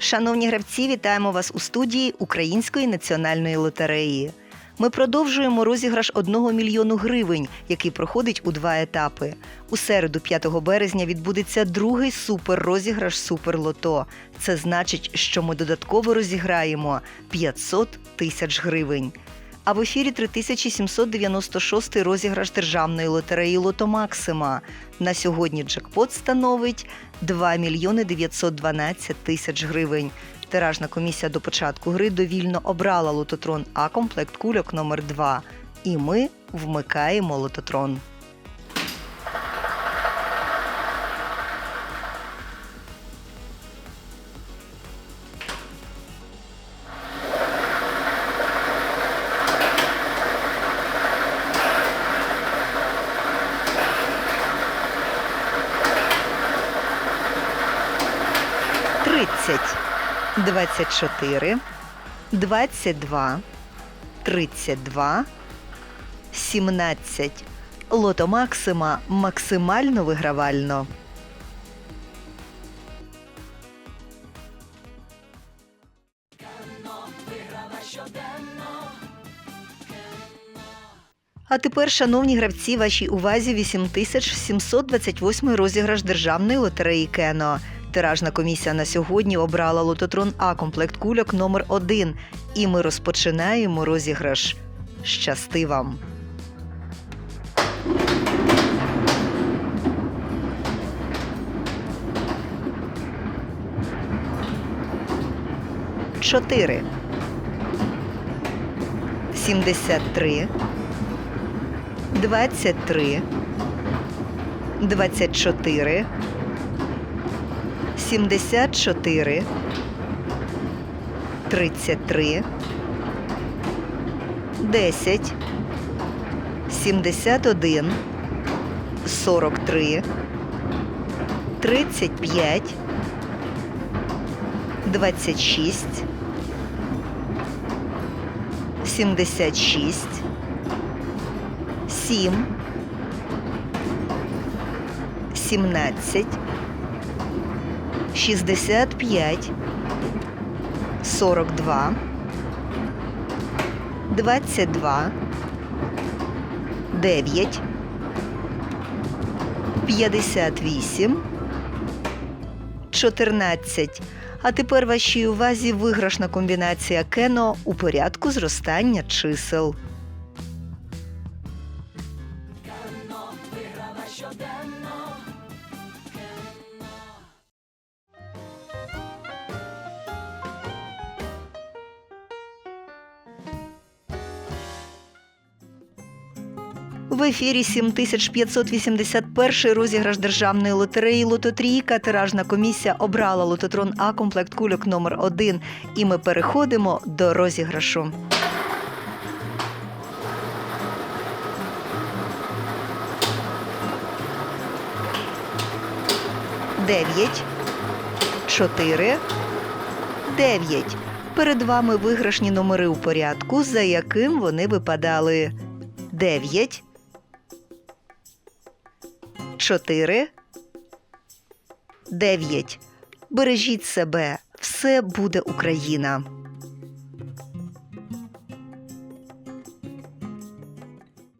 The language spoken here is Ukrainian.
Шановні гравці, вітаємо вас у студії Української національної лотереї. Ми продовжуємо розіграш 1 мільйону гривень, який проходить у два етапи. У середу, 5 березня, відбудеться другий суперрозіграш Суперлото. Це значить, що ми додатково розіграємо 500 тисяч гривень. А в ефірі 3796 розіграш державної лотереї Лото Максима. На сьогодні джекпот становить 2 мільйони 912 тисяч гривень. Тиражна комісія до початку гри довільно обрала лототрон А комплект кульок номер 2 І ми вмикаємо лототрон. Тридцять, двадцять чотири, двадцять два, тридцять два, сімнадцять. Лото Максима максимально вигравально. А тепер, шановні гравці, вашій увазі 8728 розіграш державної лотереї Кено. Тиражна комісія на сьогодні обрала лототрон А комплект кульок номер 1 І ми розпочинаємо розіграш. Щасти вам! Чотири. Сімдесят три. Двадцять три. Двадцять чотири. 74, 33, 10, 71, 43, 35, 26, 76, 7, 17, 65, 42, 22, 9, 58, 14. А тепер вашій увазі виграшна комбінація кено у порядку зростання чисел. В ефірі 7581 розіграш державної лотереї Лототрійка. Тиражна комісія обрала лототрон А комплект кульок номер 1 І ми переходимо до розіграшу. Дев'ять, чотири, дев'ять. Перед вами виграшні номери у порядку, за яким вони випадали. Дев'ять, чотири, дев'ять. Бережіть себе, все буде Україна.